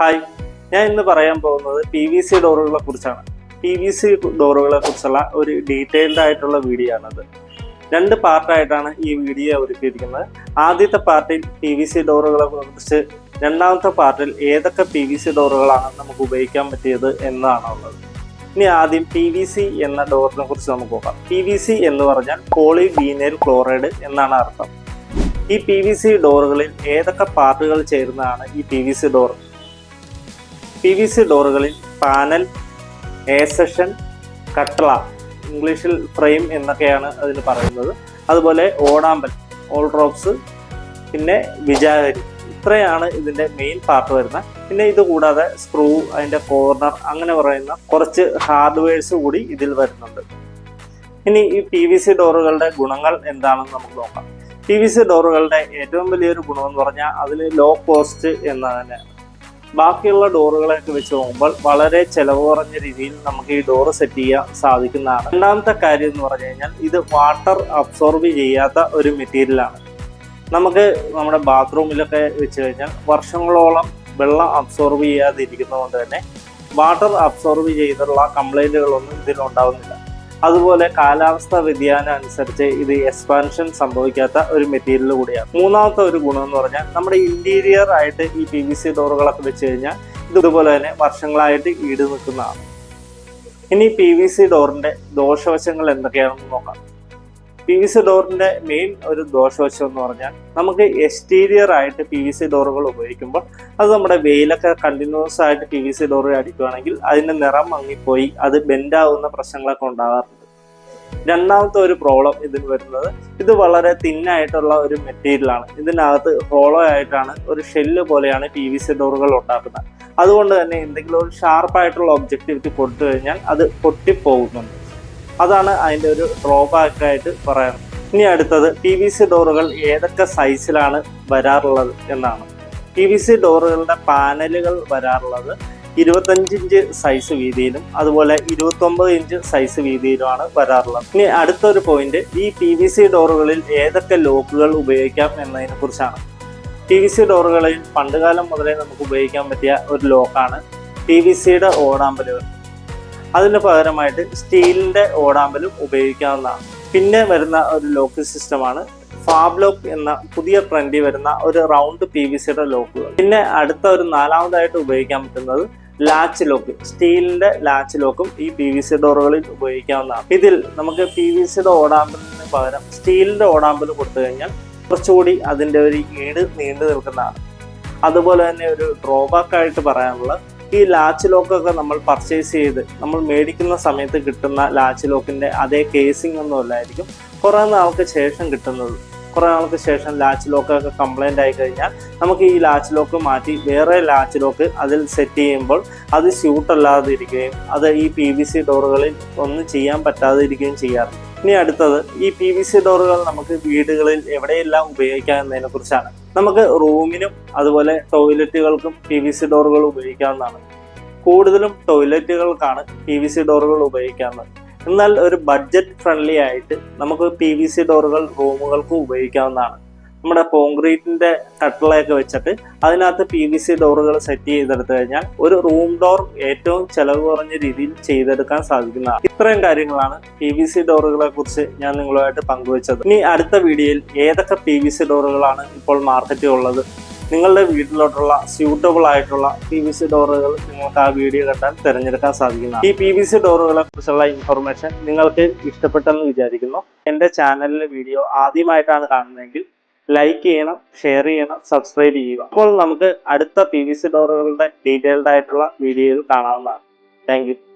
Hi. ഞാൻ ഇന്ന് പറയാൻ പോകുന്നത് പി വി സി ഡോറുകളെ കുറിച്ചാണ്. പി വി സി ഡോറുകളെ കുറിച്ചുള്ള ഒരു ഡീറ്റെയിൽഡ് ആയിട്ടുള്ള വീഡിയോ ആണത്. രണ്ട് പാർട്ടായിട്ടാണ് ഈ വീഡിയോ ഒരുക്കിയിരിക്കുന്നത് ആദ്യത്തെ പാർട്ടിൽ പി വി സി ഡോറുകളെ കുറിച്ച് രണ്ടാമത്തെ പാർട്ടിൽ ഏതൊക്കെ പി വി സി ഡോറുകളാണ് നമുക്ക് ഉപയോഗിക്കാൻ പറ്റിയത് എന്നാണ് ഉള്ളത്. ഇനി ആദ്യം പി വി സി എന്ന ഡോറിനെ കുറിച്ച് നമുക്ക് നോക്കാം. പി വി സി എന്ന് പറഞ്ഞാൽ പോളി വീനൈൽ ക്ലോറൈഡ് എന്നാണ് അർത്ഥം. ഈ പി വി സി ഡോറുകളിൽ ഏതൊക്കെ പാർട്ടുകൾ ചേരുന്നതാണ് ഈ P V C door P V C ഡോറുകളിൽ panel എ സെഷൻ കട്ട്ള ഇംഗ്ലീഷിൽ ഫ്രെയിം എന്നൊക്കെയാണ് അതിന് പറയുന്നത്. അതുപോലെ ഓടാമ്പൽ ഓൾ ഡ്രോപ്സ് പിന്നെ വിജാഗരി. ഇത്രയാണ് ഇതിന്റെ മെയിൻ പാർട്ട് വരുന്നത്. പിന്നെ ഇത് കൂടാതെ സ്ക്രൂ അതിന്റെ കോർണർ അങ്ങനെ പറയുന്ന കുറച്ച് ഹാർഡ്വെയർസ് കൂടി ഇതിൽ വരുന്നുണ്ട്. ഇനി ഈ പി വി സി ഡോറുകളുടെ ഗുണങ്ങൾ എന്താണെന്ന് നമുക്ക് നോക്കാം. പി വി സി ഡോറുകളുടെ ഏറ്റവും വലിയൊരു ഗുണമെന്ന് പറഞ്ഞാൽ അതിന് ലോ കോസ്റ്റ് എന്ന് തന്നെയാണ് ബാക്കിയുള്ള ഡോറുകളൊക്കെ വെച്ച് നോക്കുമ്പോൾ വളരെ ചെലവ് കുറഞ്ഞ രീതിയിൽ നമുക്ക് ഈ ഡോറ് സെറ്റ് ചെയ്യാൻ സാധിക്കുന്നതാണ്. രണ്ടാമത്തെ കാര്യം എന്ന് പറഞ്ഞു കഴിഞ്ഞാൽ ഇത് വാട്ടർ അബ്സോർബ് ചെയ്യാത്ത ഒരു മെറ്റീരിയലാണ്. നമുക്ക് നമ്മുടെ ബാത്റൂമിലൊക്കെ വെച്ച് കഴിഞ്ഞാൽ വർഷങ്ങളോളം വെള്ളം അബ്സോർബ് ചെയ്യാതിരിക്കുന്നതുകൊണ്ട് തന്നെ വാട്ടർ അബ്സോർബ് ചെയ്തിട്ടുള്ള കംപ്ലൈന്റുകളൊന്നും ഇതിലുണ്ടാവുന്നില്ല. അതുപോലെ കാലാവസ്ഥ വ്യതിയാനം അനുസരിച്ച് ഇത് എക്സ്പാൻഷൻ സംഭവിക്കാത്ത ഒരു മെറ്റീരിയൽ കൂടിയാണ്. മൂന്നാമത്തെ ഒരു ഗുണം എന്ന് പറഞ്ഞാൽ നമ്മുടെ ഇന്റീരിയർ ആയിട്ട് ഈ പി വി സി ഡോറുകളൊക്കെ വെച്ച് കഴിഞ്ഞാൽ ഇത് ഇതുപോലെ തന്നെ വർഷങ്ങളായിട്ട് ഈട് നിൽക്കുന്നതാണ്. ഇനി പി വി സി ഡോറിന്റെ ദോഷവശങ്ങൾ എന്തൊക്കെയാണെന്ന് നോക്കാം. പി വി സി ഡോറിന്റെ മെയിൻ ഒരു ദോഷവശം എന്ന് പറഞ്ഞാൽ നമുക്ക് എക്സ്റ്റീരിയർ ആയിട്ട് പി വി സി ഡോറുകൾ ഉപയോഗിക്കുമ്പോൾ അത് നമ്മുടെ വെയിലൊക്കെ കണ്ടിന്യൂസ് ആയിട്ട് പി വി സി ഡോർ അടിക്കുകയാണെങ്കിൽ അതിന്റെ നിറം മങ്ങിപ്പോയി അത് ബെൻഡാവുന്ന പ്രശ്നങ്ങളൊക്കെ ഉണ്ടാകാറുണ്ട്. രണ്ടാമത്തെ ഒരു പ്രോബ്ലം ഇതിന് വരുന്നത് ഇത് വളരെ തിന്നായിട്ടുള്ള ഒരു മെറ്റീരിയലാണ് ഇതിനകത്ത് ഹോളോ ആയിട്ടാണ് ഒരു ഷെല്ല് പോലെയാണ് പി വി സി ഡോറുകൾ ഉണ്ടാക്കുന്നത്. അതുകൊണ്ട് തന്നെ എന്തെങ്കിലും ഒരു ഷാർപ്പായിട്ടുള്ള ഒബ്ജക്റ്റിവിറ്റി കൊടുത്തു കഴിഞ്ഞാൽ അത് പൊട്ടിപ്പോകുന്നുണ്ട്. അതാണ് അതിന്റെ ഒരു ഡ്രോബാക്ക് ആയിട്ട് പറയാൻ ഇനി അടുത്തത് പി വി സി ഡോറുകൾ ഏതൊക്കെ സൈസിലാണ് വരാറുള്ളത് എന്നാണ്. പി വി സി ഡോറുകളുടെ പാനലുകൾ വരാറുള്ളത് ഇരുപത്തഞ്ച് ഇഞ്ച് സൈസ് വീതിയിലും അതുപോലെ ഇരുപത്തൊമ്പത് ഇഞ്ച് സൈസ് വീതിയിലുമാണ് വരാറുള്ളത്. ഇനി അടുത്തൊരു പോയിന്റ് ഈ പി വി സി ഡോറുകളിൽ ഏതൊക്കെ ലോക്കുകൾ ഉപയോഗിക്കാം എന്നതിനെ കുറിച്ചാണ്. പി വി സി ഡോറുകളിൽ പണ്ടുകാലം മുതലേ നമുക്ക് ഉപയോഗിക്കാൻ പറ്റിയ ഒരു ലോക്കാണ് പി വി സിയുടെ ഓടാമ്പലുകൾ. അതിന് പകരമായിട്ട് സ്റ്റീലിന്റെ ഓടാമ്പലും ഉപയോഗിക്കാവുന്നതാണ്. പിന്നെ വരുന്ന ഒരു ലോക്ക് സിസ്റ്റമാണ് ഫാബ് ലോക്ക് എന്ന പുതിയ ട്രെൻഡിൽ വരുന്ന ഒരു റൗണ്ട് പി വി സിയുടെ ലോക്കുകൾ പിന്നെ അടുത്ത ഒരു നാലാമതായിട്ട് ഉപയോഗിക്കാൻ പറ്റുന്നത് ലാച്ച് ലോക്ക് സ്റ്റീലിന്റെ ലാച്ച് ലോക്കും ഈ പി വി സി ഡോറുകളിൽ ഉപയോഗിക്കാവുന്നതാണ്. ഇതിൽ നമുക്ക് പി വി സിയുടെ ഓടാമ്പലിന് പകരം സ്റ്റീലിന്റെ ഓടാമ്പൽ കൊടുത്തു കഴിഞ്ഞാൽ കുറച്ചുകൂടി അതിന്റെ ഒരു ഈട് നീണ്ടു നിൽക്കുന്നതാണ്. അതുപോലെ തന്നെ ഒരു ഡ്രോബാക്ക് ആയിട്ട് പറയാനുള്ളത് ഈ ലാച്ച് ലോക്കൊക്കെ നമ്മൾ പർച്ചേസ് ചെയ്ത് നമ്മൾ മേടിക്കുന്ന സമയത്ത് കിട്ടുന്ന ലാച്ച് ലോക്കിന്റെ അതേ കേസിംഗ് ഒന്നും അല്ലായിരിക്കും. കുറേ നാൾക്ക് ശേഷം കിട്ടുന്നത്. കുറേ നാൾക്ക് ശേഷം ലാച്ച് ലോക്കൊക്കെ കംപ്ലൈന്റ് ആയി കഴിഞ്ഞാൽ നമുക്ക് ഈ ലാച്ച് ലോക്ക് മാറ്റി വേറെ ലാച്ച് ലോക്ക് അതിൽ സെറ്റ് ചെയ്യുമ്പോൾ അത് സ്യൂട്ട് അല്ലാതെ ഇരിക്കുകയും അത് ഈ പി വി സി ഡോറുകളിൽ ഒന്നും ചെയ്യാൻ പറ്റാതെ ഇരിക്കുകയും ചെയ്യാറുണ്ട്. ഇനി അടുത്തത് ഈ പി വി സി ഡോറുകൾ നമുക്ക് വീടുകളിൽ എവിടെയെല്ലാം ഉപയോഗിക്കാം എന്നതിനെ കുറിച്ചാണ് നമുക്ക് റൂമിനും അതുപോലെ ടോയ്ലറ്റുകൾക്കും പി വി സി ഡോറുകൾ ഉപയോഗിക്കാവുന്നതാണ്. കൂടുതലും ടോയ്ലറ്റുകൾക്കാണ് പി വി സി ഡോറുകൾ ഉപയോഗിക്കാവുന്നത്. എന്നാൽ ഒരു ബഡ്ജറ്റ് ഫ്രണ്ട്ലി ആയിട്ട് നമുക്ക് പി വി സി ഡോറുകൾ റൂമുകൾക്കും ഉപയോഗിക്കാവുന്നതാണ്. നമ്മുടെ കോൺക്രീറ്റിന്റെ കട്ടളയൊക്കെ വെച്ചിട്ട് അതിനകത്ത് പി വി സി ഡോറുകൾ സെറ്റ് ചെയ്തെടുത്തു കഴിഞ്ഞാൽ ഒരു റൂം ഡോർ ഏറ്റവും ചെലവ് കുറഞ്ഞ രീതിയിൽ ചെയ്തെടുക്കാൻ സാധിക്കുന്നതാണ് ഇത്രയും കാര്യങ്ങളാണ് പി വി സി ഡോറുകളെ കുറിച്ച് ഞാൻ നിങ്ങളുമായിട്ട് പങ്കുവച്ചത്. ഇനി അടുത്ത വീഡിയോയിൽ ഏതൊക്കെ പി വി സി ഡോറുകളാണ് ഇപ്പോൾ മാർക്കറ്റിൽ ഉള്ളത് നിങ്ങളുടെ വീട്ടിലോട്ടുള്ള സ്യൂട്ടബിൾ ആയിട്ടുള്ള പി വി സി ഡോറുകൾ നിങ്ങൾക്ക് ആ വീഡിയോ കണ്ടാൽ തിരഞ്ഞെടുക്കാൻ സാധിക്കുന്നതാണ് ഈ പി വി സി ഡോറുകളെ കുറിച്ചുള്ള ഇൻഫർമേഷൻ നിങ്ങൾക്ക് ഇഷ്ടപ്പെട്ടെന്ന് വിചാരിക്കുന്നു. എന്റെ ചാനലിലെ വീഡിയോ ആദ്യമായിട്ടാണ് കാണുന്നതെങ്കിൽ ലൈക്ക് ചെയ്യണം ഷെയർ ചെയ്യണം സബ്സ്ക്രൈബ് ചെയ്യുക. അപ്പോൾ നമുക്ക് അടുത്ത പി വി സി ഡോറുകളുടെ ഡീറ്റെയിൽഡ് ആയിട്ടുള്ള വീഡിയോയിൽ കാണാവുന്നതാണ്. താങ്ക്